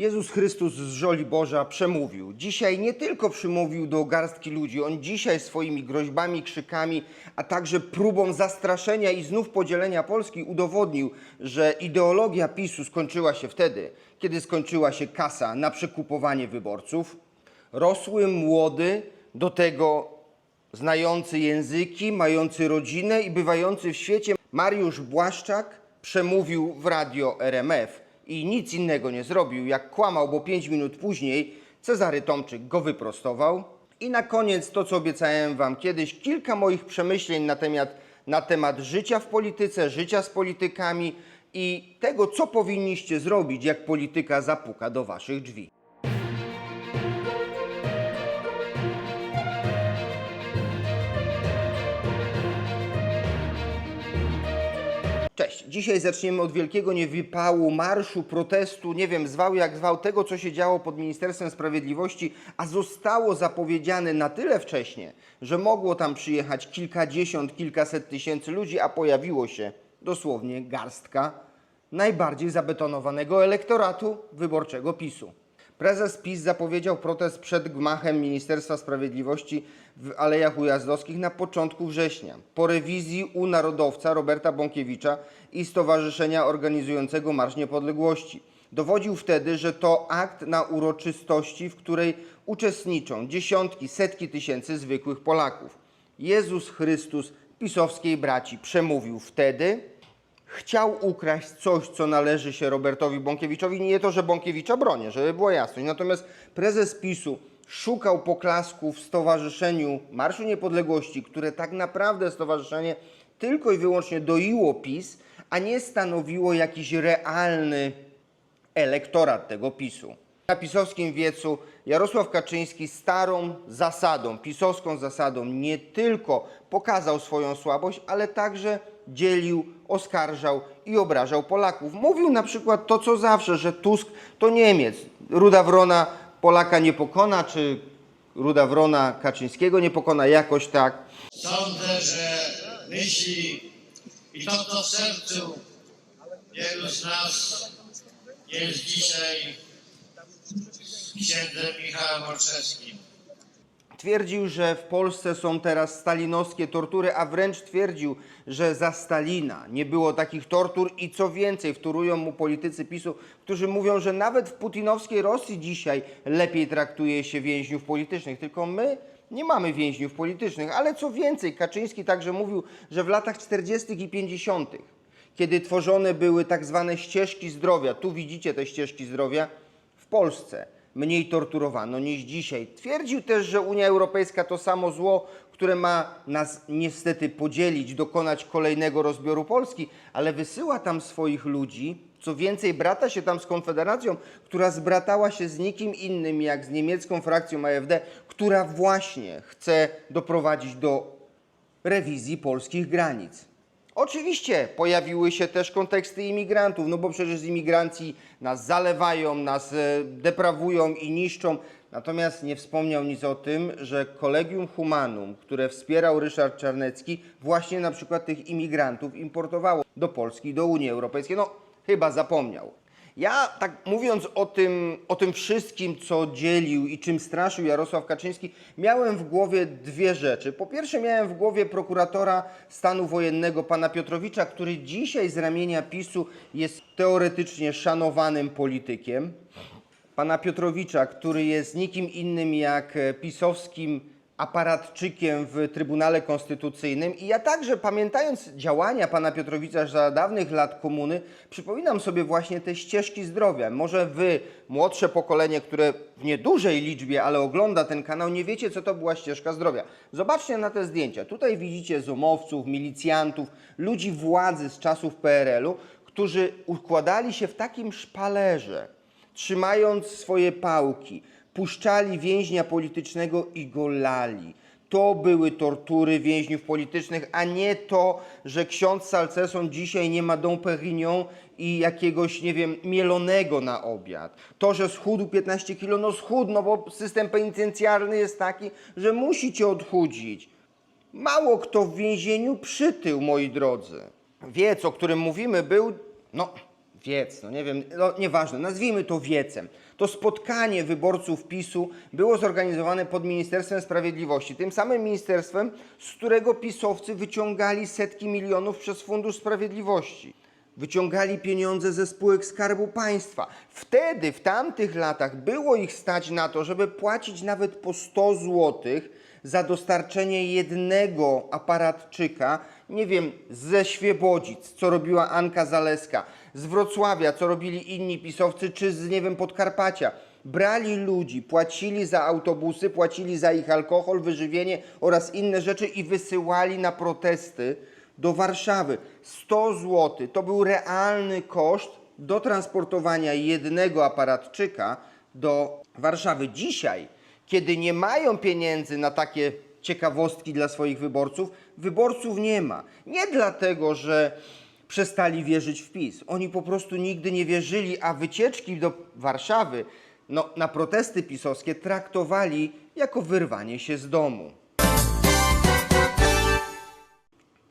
Jezus Chrystus z Żoli Boża przemówił. Dzisiaj nie tylko przemówił do garstki ludzi, on dzisiaj swoimi groźbami, krzykami, a także próbą zastraszenia i znów podzielenia Polski udowodnił, że ideologia PiSu skończyła się wtedy, kiedy skończyła się kasa na przekupowanie wyborców. Rosły młody, do tego znający języki, mający rodzinę i bywający w świecie Mariusz Błaszczak przemówił w radio RMF i nic innego nie zrobił, jak kłamał, bo pięć minut później Cezary Tomczyk go wyprostował. I na koniec to, co obiecałem Wam kiedyś, kilka moich przemyśleń na temat, na temat życia w polityce, życia z politykami i tego, co powinniście zrobić, jak polityka zapuka do Waszych drzwi. Dzisiaj zaczniemy od wielkiego niewypału, marszu, protestu, nie wiem, zwał jak zwał, tego co się działo pod Ministerstwem Sprawiedliwości, a zostało zapowiedziane na tyle wcześnie, że mogło tam przyjechać kilkadziesiąt, kilkaset tysięcy ludzi, a pojawiło się dosłownie garstka najbardziej zabetonowanego elektoratu wyborczego PiSu. Prezes PiS zapowiedział protest przed gmachem Ministerstwa Sprawiedliwości w Alejach Ujazdowskich na początku września. Po rewizji u narodowca Roberta Bąkiewicza i stowarzyszenia organizującego Marsz Niepodległości. Dowodził wtedy, że to akt na uroczystości, w której uczestniczą dziesiątki, setki tysięcy zwykłych Polaków. Jezus Chrystus pisowskiej braci przemówił wtedy, chciał ukraść coś, co należy się Robertowi Bąkiewiczowi. Nie to, że Bąkiewicza bronię, żeby było jasność. Natomiast prezes PiSu szukał poklasku w Stowarzyszeniu Marszu Niepodległości, które tak naprawdę stowarzyszenie tylko i wyłącznie doiło PiS, a nie stanowiło jakiś realny elektorat tego PiSu. Na pisowskim wiecu Jarosław Kaczyński starą zasadą, pisowską zasadą nie tylko pokazał swoją słabość, ale także dzielił, oskarżał i obrażał Polaków. Mówił na przykład to, co zawsze, że Tusk to Niemiec. Ruda Wrona Polaka nie pokona, czy Ruda Wrona Kaczyńskiego nie pokona, jakoś tak. Sądzę, że myśli i to, co w sercu wielu z nas jest dzisiaj z księdzem Michałem Olszewskim. Twierdził, że w Polsce są teraz stalinowskie tortury, a wręcz twierdził, że za Stalina nie było takich tortur i co więcej, wtórują mu politycy PiSu, którzy mówią, że nawet w putinowskiej Rosji dzisiaj lepiej traktuje się więźniów politycznych. Tylko my nie mamy więźniów politycznych, ale co więcej, Kaczyński także mówił, że w latach 40. i 50., kiedy tworzone były tak zwane ścieżki zdrowia, tu widzicie te ścieżki zdrowia, w Polsce mniej torturowano niż dzisiaj. Twierdził też, że Unia Europejska to samo zło, które ma nas niestety podzielić, dokonać kolejnego rozbioru Polski, ale wysyła tam swoich ludzi, co więcej, brata się tam z Konfederacją, która zbratała się z nikim innym jak z niemiecką frakcją AfD, która właśnie chce doprowadzić do rewizji polskich granic. Oczywiście pojawiły się też konteksty imigrantów, no bo przecież z imigrancji nas zalewają, nas e, deprawują i niszczą. Natomiast nie wspomniał nic o tym, że Collegium Humanum, które wspierał Ryszard Czarnecki, właśnie na przykład tych imigrantów importowało do Polski, do Unii Europejskiej. No, chyba zapomniał. Ja tak mówiąc o tym, o tym wszystkim, co dzielił i czym straszył Jarosław Kaczyński, miałem w głowie dwie rzeczy. Po pierwsze miałem w głowie prokuratora stanu wojennego pana Piotrowicza, który dzisiaj z ramienia PiSu jest teoretycznie szanowanym politykiem. Pana Piotrowicza, który jest nikim innym jak pisowskim aparatczykiem w Trybunale Konstytucyjnym. I ja także, pamiętając działania pana Piotrowicza za dawnych lat komuny, przypominam sobie właśnie te ścieżki zdrowia. Może wy, młodsze pokolenie, które w niedużej liczbie, ale ogląda ten kanał, nie wiecie, co to była ścieżka zdrowia. Zobaczcie na te zdjęcia. Tutaj widzicie zomowców, milicjantów, ludzi władzy z czasów PRL-u, którzy układali się w takim szpalerze, trzymając swoje pałki, puszczali więźnia politycznego i go lali. To były tortury więźniów politycznych, a nie to, że ksiądz Salceson dzisiaj nie ma Dom Perignon i jakiegoś, nie wiem, mielonego na obiad. To, że schudł 15 kilo, no schudł, no bo system penitencjarny jest taki, że musicie odchudzić. Mało kto w więzieniu przytył, moi drodzy. Wiec, o którym mówimy, był, no, wiec, no nie wiem, no nieważne, nazwijmy to wiecem. To spotkanie wyborców PiSu było zorganizowane pod Ministerstwem Sprawiedliwości, tym samym ministerstwem, z którego pisowcy wyciągali setki milionów przez Fundusz Sprawiedliwości. Wyciągali pieniądze ze spółek Skarbu Państwa. Wtedy, w tamtych latach, było ich stać na to, żeby płacić nawet po 100 złotych za dostarczenie jednego aparatczyka, nie wiem, ze Świebodzic, co robiła Anka Zaleska, z Wrocławia, co robili inni pisowcy, czy z, nie wiem, Podkarpacia. Brali ludzi, płacili za autobusy, płacili za ich alkohol, wyżywienie oraz inne rzeczy i wysyłali na protesty do Warszawy. 100 zł to był realny koszt do transportowania jednego aparatczyka do Warszawy. Dzisiaj kiedy nie mają pieniędzy na takie ciekawostki dla swoich wyborców, wyborców nie ma. Nie dlatego, że przestali wierzyć w PiS. Oni po prostu nigdy nie wierzyli, a wycieczki do Warszawy no, na protesty pisowskie traktowali jako wyrwanie się z domu.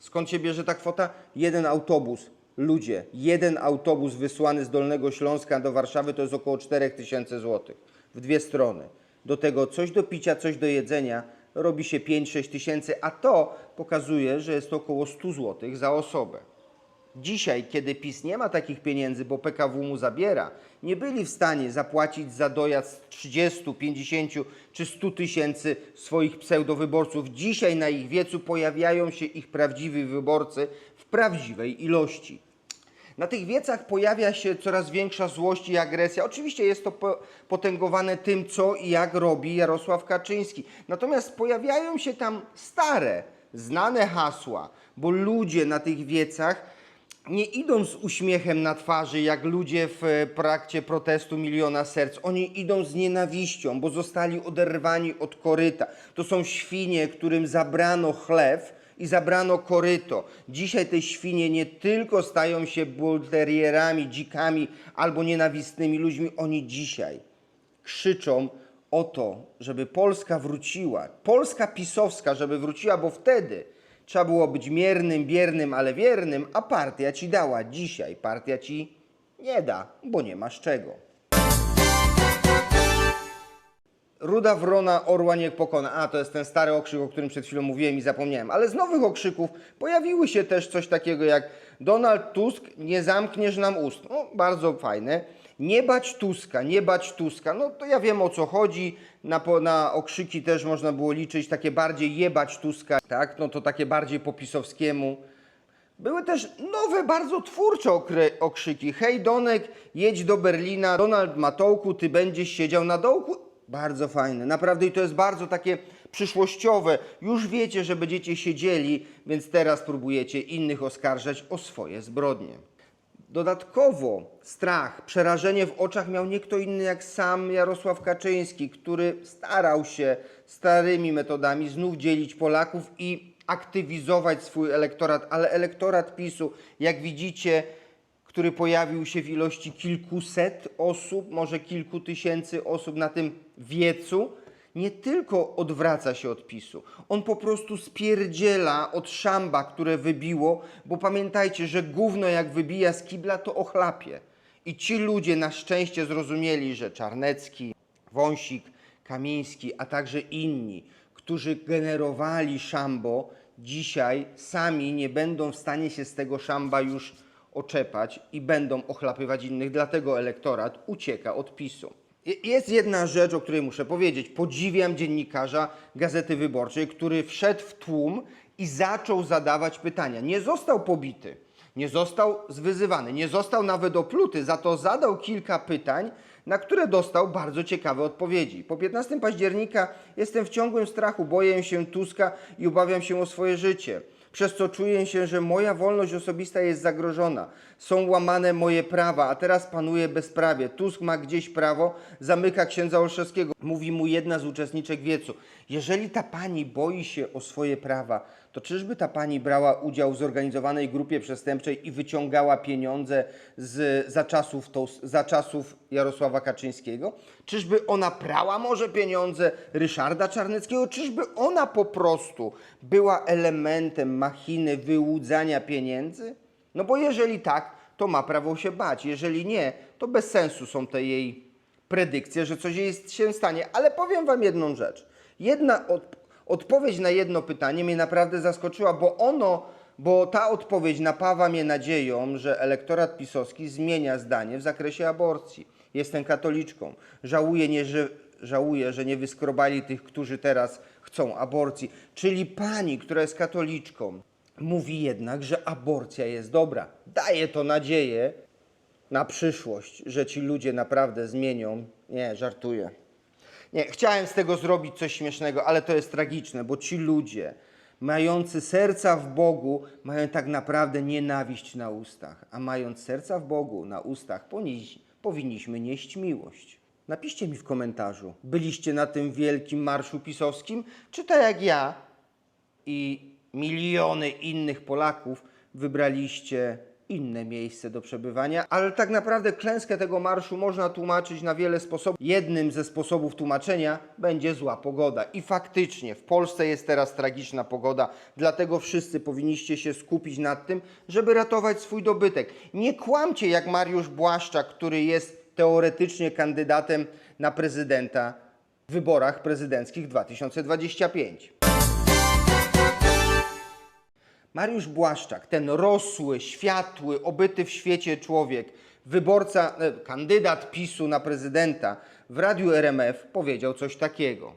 Skąd się bierze ta kwota? Jeden autobus. Ludzie, jeden autobus wysłany z Dolnego Śląska do Warszawy to jest około 4000 zł w dwie strony. Do tego coś do picia, coś do jedzenia robi się 5-6 tysięcy, a to pokazuje, że jest to około 100 zł za osobę. Dzisiaj, kiedy PiS nie ma takich pieniędzy, bo PKW mu zabiera, nie byli w stanie zapłacić za dojazd 30, 50 czy 100 tysięcy swoich pseudowyborców. Dzisiaj na ich wiecu pojawiają się ich prawdziwi wyborcy w prawdziwej ilości. Na tych wiecach pojawia się coraz większa złość i agresja. Oczywiście jest to po- potęgowane tym, co i jak robi Jarosław Kaczyński. Natomiast pojawiają się tam stare, znane hasła, bo ludzie na tych wiecach nie idą z uśmiechem na twarzy, jak ludzie w e, trakcie protestu Miliona Serc. Oni idą z nienawiścią, bo zostali oderwani od koryta. To są świnie, którym zabrano chlew i zabrano koryto. Dzisiaj te świnie nie tylko stają się bulterierami, dzikami albo nienawistnymi ludźmi, oni dzisiaj krzyczą o to, żeby Polska wróciła. Polska pisowska, żeby wróciła, bo wtedy trzeba było być miernym, biernym, ale wiernym, a partia ci dała. Dzisiaj partia ci nie da, bo nie masz czego. Ruda wrona orła niech pokona. A, to jest ten stary okrzyk, o którym przed chwilą mówiłem i zapomniałem. Ale z nowych okrzyków pojawiły się też coś takiego jak Donald Tusk, nie zamkniesz nam ust. No, bardzo fajne. Nie bać Tuska, nie bać Tuska. No to ja wiem o co chodzi. Na, na okrzyki też można było liczyć takie bardziej jebać Tuska, tak? No to takie bardziej po pisowskiemu. Były też nowe, bardzo twórcze okrzyki. Hej Donek, jedź do Berlina. Donald Matołku, ty będziesz siedział na dołku. Bardzo fajne, naprawdę i to jest bardzo takie przyszłościowe. Już wiecie, że będziecie siedzieli, więc teraz próbujecie innych oskarżać o swoje zbrodnie. Dodatkowo strach, przerażenie w oczach miał nie kto inny jak sam Jarosław Kaczyński, który starał się starymi metodami znów dzielić Polaków i aktywizować swój elektorat, ale elektorat PiSu, jak widzicie, który pojawił się w ilości kilkuset osób, może kilku tysięcy osób na tym wiecu, nie tylko odwraca się od PiSu, on po prostu spierdziela od szamba, które wybiło, bo pamiętajcie, że gówno jak wybija z kibla, to ochlapie. I ci ludzie na szczęście zrozumieli, że Czarnecki, Wąsik, Kamiński, a także inni, którzy generowali szambo, dzisiaj sami nie będą w stanie się z tego szamba już oczepać i będą ochlapywać innych, dlatego elektorat ucieka od PiSu. Je- Jest jedna rzecz, o której muszę powiedzieć. Podziwiam dziennikarza Gazety Wyborczej, który wszedł w tłum i zaczął zadawać pytania. Nie został pobity, nie został zwyzywany, nie został nawet opluty, za to zadał kilka pytań, na które dostał bardzo ciekawe odpowiedzi. Po 15 października jestem w ciągłym strachu, boję się Tuska i obawiam się o swoje życie przez co czuję się, że moja wolność osobista jest zagrożona. Są łamane moje prawa, a teraz panuje bezprawie. Tusk ma gdzieś prawo, zamyka księdza Olszewskiego. Mówi mu jedna z uczestniczek wiecu. Jeżeli ta pani boi się o swoje prawa, to czyżby ta pani brała udział w zorganizowanej grupie przestępczej i wyciągała pieniądze z, za, czasów to, za czasów Jarosława Kaczyńskiego? Czyżby ona prała może pieniądze Ryszarda Czarneckiego? Czyżby ona po prostu była elementem machiny wyłudzania pieniędzy? No bo jeżeli tak, to ma prawo się bać. Jeżeli nie, to bez sensu są te jej predykcje, że coś jest, się stanie. Ale powiem Wam jedną rzecz. Jedna od, odpowiedź na jedno pytanie mnie naprawdę zaskoczyła, bo ono, bo ta odpowiedź napawa mnie nadzieją, że elektorat pisowski zmienia zdanie w zakresie aborcji. Jestem katoliczką. Żałuję, nie, że, żałuję, że nie wyskrobali tych, którzy teraz chcą aborcji. Czyli pani, która jest katoliczką, mówi jednak, że aborcja jest dobra. Daje to nadzieję na przyszłość, że ci ludzie naprawdę zmienią. Nie, żartuję. Nie, chciałem z tego zrobić coś śmiesznego, ale to jest tragiczne, bo ci ludzie, mający serca w Bogu, mają tak naprawdę nienawiść na ustach, a mając serca w Bogu na ustach, powinniśmy nieść miłość. Napiszcie mi w komentarzu, byliście na tym wielkim marszu pisowskim, czy tak jak ja i miliony innych Polaków wybraliście inne miejsce do przebywania, ale tak naprawdę klęskę tego marszu można tłumaczyć na wiele sposobów. Jednym ze sposobów tłumaczenia będzie zła pogoda. I faktycznie w Polsce jest teraz tragiczna pogoda, dlatego wszyscy powinniście się skupić nad tym, żeby ratować swój dobytek. Nie kłamcie jak Mariusz Błaszczak, który jest teoretycznie kandydatem na prezydenta w wyborach prezydenckich 2025. Mariusz Błaszczak, ten rosły, światły, obyty w świecie człowiek, wyborca, e, kandydat PiSu na prezydenta w radiu RMF powiedział coś takiego.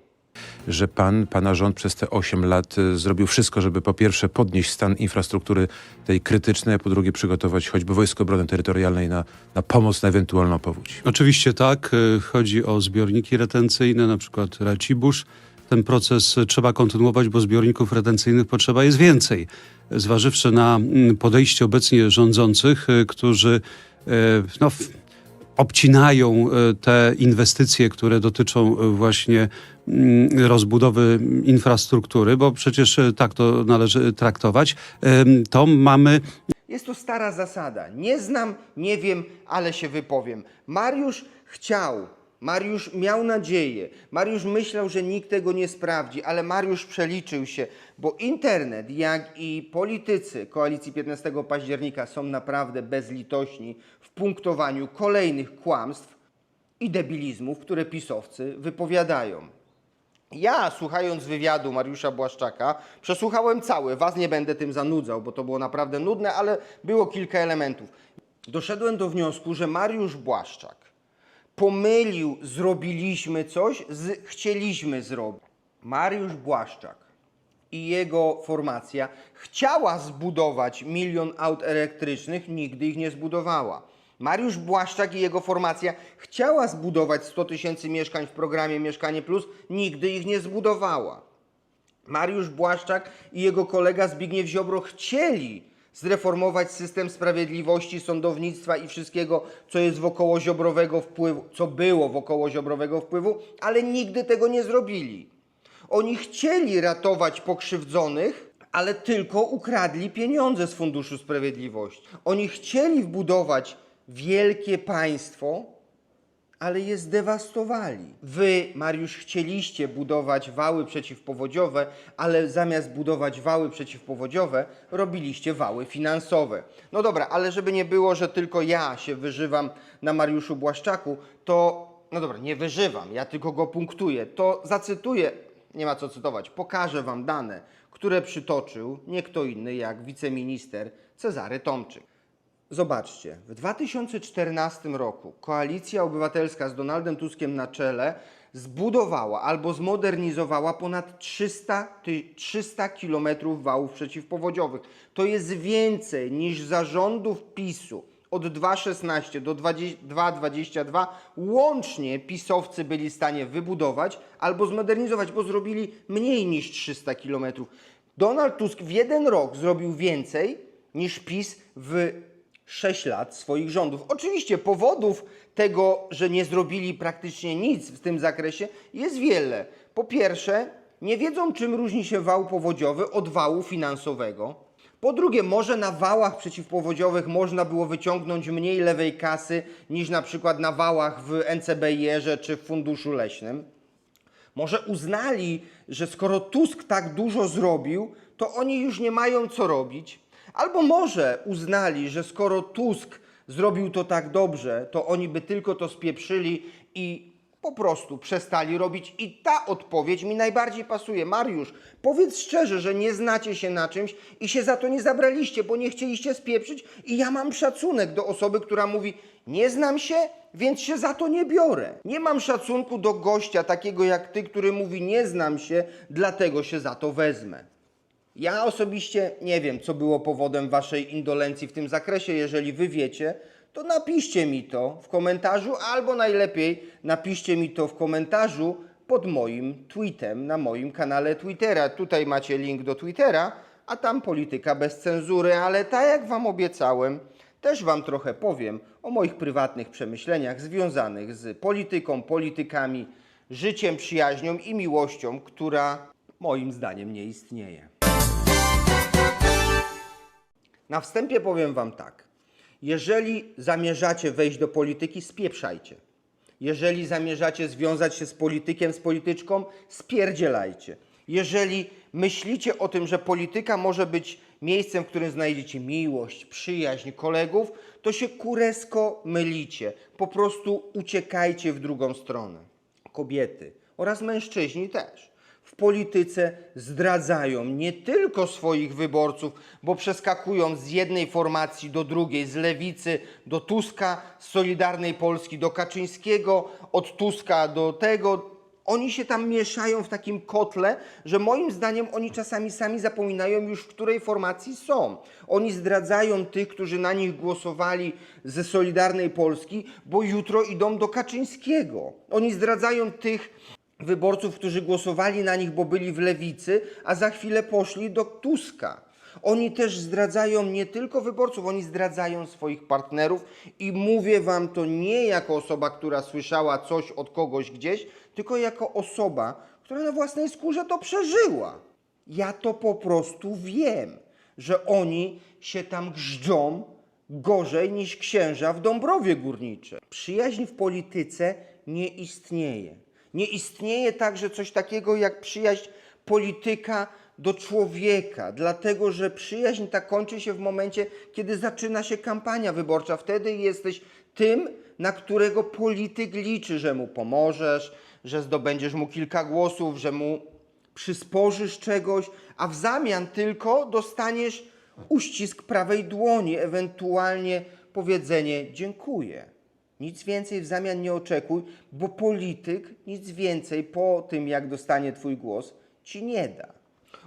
że pan, pana rząd przez te 8 lat y, zrobił wszystko, żeby po pierwsze podnieść stan infrastruktury tej krytycznej, a po drugie przygotować choćby Wojsko Obrony Terytorialnej na, na pomoc na ewentualną powódź. Oczywiście tak. e, Chodzi o zbiorniki retencyjne, na przykład Racibusz. Ten proces trzeba kontynuować, bo zbiorników retencyjnych potrzeba jest więcej. Zważywszy na mm, podejście obecnie rządzących, e, którzy e, no, obcinają e, te inwestycje, które dotyczą właśnie mm, rozbudowy infrastruktury, bo przecież tak to należy traktować, to mamy Jest to stara zasada. Nie znam, nie wiem, ale się wypowiem. Mariusz chciał, Mariusz miał nadzieję, Mariusz myślał, że nikt tego nie sprawdzi, ale Mariusz przeliczył się, bo internet, jak i politycy koalicji 15 października są naprawdę bezlitośni w punktowaniu kolejnych kłamstw i debilizmów, które pisowcy wypowiadają. Ja, słuchając wywiadu Mariusza Błaszczaka, przesłuchałem cały. Was nie będę tym zanudzał, bo to było naprawdę nudne, ale było kilka elementów. Doszedłem do wniosku, że Mariusz Błaszczak pomylił zrobiliśmy coś z chcieliśmy zrobić. Mariusz Błaszczak i jego formacja chciała zbudować milion aut elektrycznych, nigdy ich nie zbudowała. Mariusz Błaszczak i jego formacja chciała zbudować 100 tysięcy mieszkań w programie Mieszkanie Plus, nigdy ich nie zbudowała. Mariusz Błaszczak i jego kolega Zbigniew Ziobro chcieli zreformować system sprawiedliwości, sądownictwa i wszystkiego, co jest wokoło ziobrowego wpływu, co było wokoło ziobrowego wpływu, ale nigdy tego nie zrobili. Oni chcieli ratować pokrzywdzonych, ale tylko ukradli pieniądze z Funduszu Sprawiedliwości. Oni chcieli wbudować wielkie państwo, ale je zdewastowali. Wy, Mariusz, chcieliście budować wały przeciwpowodziowe, ale zamiast budować wały przeciwpowodziowe, robiliście wały finansowe. No dobra, ale żeby nie było, że tylko ja się wyżywam na Mariuszu Błaszczaku, to, no dobra, nie wyżywam, ja tylko go punktuję, to zacytuję, nie ma co cytować, pokażę wam dane, które przytoczył nie kto inny jak wiceminister Cezary Tomczyk. Zobaczcie, w 2014 roku Koalicja Obywatelska z Donaldem Tuskiem na czele zbudowała albo zmodernizowała ponad 300, ty, 300 kilometrów wałów przeciwpowodziowych. To jest więcej niż zarządów PiSu od 2.16 do 20 2.22 łącznie pisowcy byli w stanie wybudować albo zmodernizować, bo zrobili mniej niż 300 kilometrów. Donald Tusk w jeden rok zrobił więcej niż PiS w 6 lat swoich rządów. Oczywiście powodów tego, że nie zrobili praktycznie nic w tym zakresie jest wiele. Po pierwsze, nie wiedzą czym różni się wał powodziowy od wału finansowego. Po drugie, może na wałach przeciwpowodziowych można było wyciągnąć mniej lewej kasy niż na przykład na wałach w NCBR czy w Funduszu Leśnym. Może uznali, że skoro Tusk tak dużo zrobił, to oni już nie mają co robić. Albo może uznali, że skoro Tusk zrobił to tak dobrze, to oni by tylko to spieprzyli i po prostu przestali robić. I ta odpowiedź mi najbardziej pasuje. Mariusz, powiedz szczerze, że nie znacie się na czymś i się za to nie zabraliście, bo nie chcieliście spieprzyć. I ja mam szacunek do osoby, która mówi: Nie znam się, więc się za to nie biorę. Nie mam szacunku do gościa takiego jak ty, który mówi: Nie znam się, dlatego się za to wezmę. Ja osobiście nie wiem, co było powodem waszej indolencji w tym zakresie. Jeżeli wy wiecie, to napiszcie mi to w komentarzu, albo najlepiej napiszcie mi to w komentarzu pod moim tweetem na moim kanale Twittera. Tutaj macie link do Twittera, a tam polityka bez cenzury, ale tak jak wam obiecałem, też wam trochę powiem o moich prywatnych przemyśleniach związanych z polityką, politykami, życiem, przyjaźnią i miłością, która moim zdaniem nie istnieje. Na wstępie powiem Wam tak. Jeżeli zamierzacie wejść do polityki, spieprzajcie. Jeżeli zamierzacie związać się z politykiem, z polityczką, spierdzielajcie. Jeżeli myślicie o tym, że polityka może być miejscem, w którym znajdziecie miłość, przyjaźń, kolegów, to się kuresko mylicie. Po prostu uciekajcie w drugą stronę. Kobiety oraz mężczyźni też w polityce zdradzają nie tylko swoich wyborców, bo przeskakują z jednej formacji do drugiej, z lewicy do Tuska, z Solidarnej Polski do Kaczyńskiego, od Tuska do tego. Oni się tam mieszają w takim kotle, że moim zdaniem oni czasami sami zapominają już, w której formacji są. Oni zdradzają tych, którzy na nich głosowali ze Solidarnej Polski, bo jutro idą do Kaczyńskiego. Oni zdradzają tych, wyborców, którzy głosowali na nich, bo byli w lewicy, a za chwilę poszli do Tuska. Oni też zdradzają nie tylko wyborców, oni zdradzają swoich partnerów i mówię wam to nie jako osoba, która słyszała coś od kogoś gdzieś, tylko jako osoba, która na własnej skórze to przeżyła. Ja to po prostu wiem, że oni się tam grzdzą gorzej niż księża w Dąbrowie Górniczej. Przyjaźń w polityce nie istnieje. Nie istnieje także coś takiego jak przyjaźń polityka do człowieka, dlatego że przyjaźń ta kończy się w momencie, kiedy zaczyna się kampania wyborcza. Wtedy jesteś tym, na którego polityk liczy, że mu pomożesz, że zdobędziesz mu kilka głosów, że mu przysporzysz czegoś, a w zamian tylko dostaniesz uścisk prawej dłoni, ewentualnie powiedzenie dziękuję. Nic więcej w zamian nie oczekuj, bo polityk nic więcej po tym, jak dostanie Twój głos, ci nie da.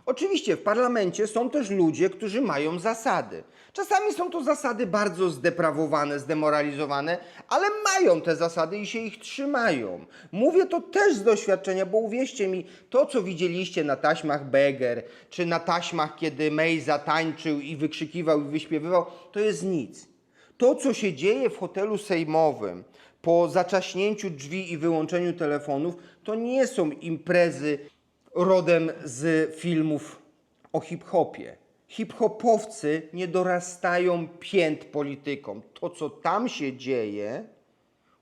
Oczywiście w parlamencie są też ludzie, którzy mają zasady. Czasami są to zasady bardzo zdeprawowane, zdemoralizowane, ale mają te zasady i się ich trzymają. Mówię to też z doświadczenia, bo uwierzcie mi, to co widzieliście na taśmach Beger, czy na taśmach, kiedy May zatańczył i wykrzykiwał i wyśpiewywał, to jest nic. To, co się dzieje w hotelu sejmowym po zaczaśnięciu drzwi i wyłączeniu telefonów, to nie są imprezy rodem z filmów o hip-hopie. Hip-hopowcy nie dorastają pięt politykom. To, co tam się dzieje,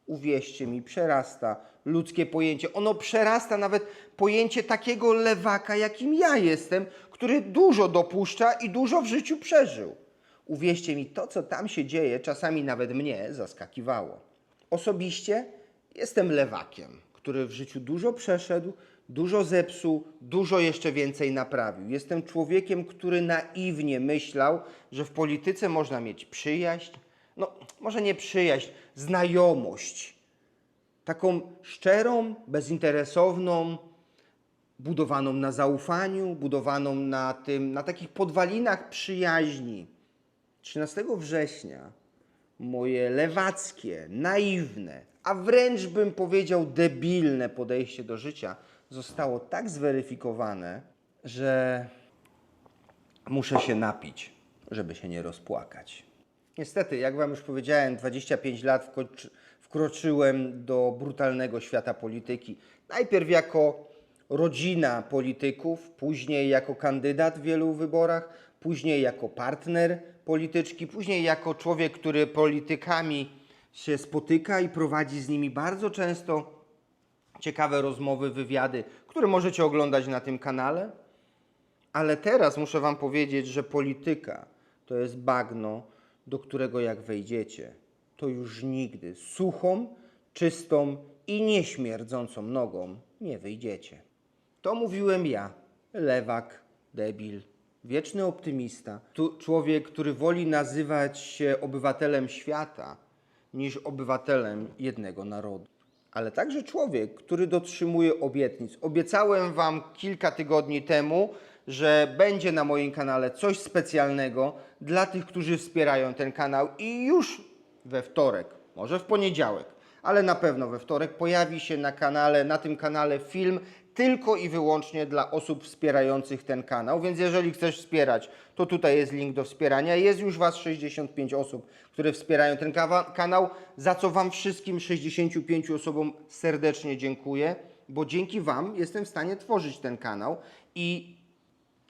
uwierzcie mi, przerasta ludzkie pojęcie. Ono przerasta nawet pojęcie takiego lewaka, jakim ja jestem, który dużo dopuszcza i dużo w życiu przeżył. Uwierzcie mi, to co tam się dzieje, czasami nawet mnie zaskakiwało. Osobiście jestem lewakiem, który w życiu dużo przeszedł, dużo zepsuł, dużo jeszcze więcej naprawił. Jestem człowiekiem, który naiwnie myślał, że w polityce można mieć przyjaźń, no może nie przyjaźń, znajomość. Taką szczerą, bezinteresowną, budowaną na zaufaniu, budowaną na tym, na takich podwalinach przyjaźni. 13 września moje lewackie, naiwne, a wręcz bym powiedział debilne podejście do życia zostało tak zweryfikowane, że muszę się napić, żeby się nie rozpłakać. Niestety, jak Wam już powiedziałem, 25 lat wkroczy, wkroczyłem do brutalnego świata polityki. Najpierw jako rodzina polityków, później jako kandydat w wielu wyborach, później jako partner polityczki, później jako człowiek, który politykami się spotyka i prowadzi z nimi bardzo często ciekawe rozmowy, wywiady, które możecie oglądać na tym kanale. Ale teraz muszę Wam powiedzieć, że polityka to jest bagno, do którego jak wejdziecie, to już nigdy suchą, czystą i nieśmierdzącą nogą nie wyjdziecie. To mówiłem ja, lewak, debil, wieczny optymista, tu człowiek, który woli nazywać się obywatelem świata niż obywatelem jednego narodu. Ale także człowiek, który dotrzymuje obietnic. Obiecałem Wam kilka tygodni temu, że będzie na moim kanale coś specjalnego dla tych, którzy wspierają ten kanał i już we wtorek, może w poniedziałek, ale na pewno we wtorek pojawi się na kanale, na tym kanale film tylko i wyłącznie dla osób wspierających ten kanał. Więc jeżeli chcesz wspierać, to tutaj jest link do wspierania. Jest już Was 65 osób, które wspierają ten kanał, za co Wam wszystkim 65 osobom serdecznie dziękuję, bo dzięki Wam jestem w stanie tworzyć ten kanał i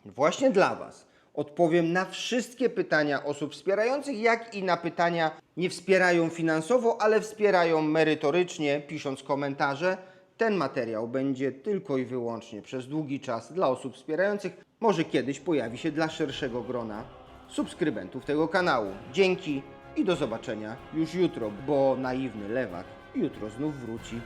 Właśnie dla Was odpowiem na wszystkie pytania osób wspierających, jak i na pytania nie wspierają finansowo, ale wspierają merytorycznie, pisząc komentarze. Ten materiał będzie tylko i wyłącznie przez długi czas dla osób wspierających. Może kiedyś pojawi się dla szerszego grona subskrybentów tego kanału. Dzięki i do zobaczenia już jutro, bo naiwny lewak jutro znów wróci.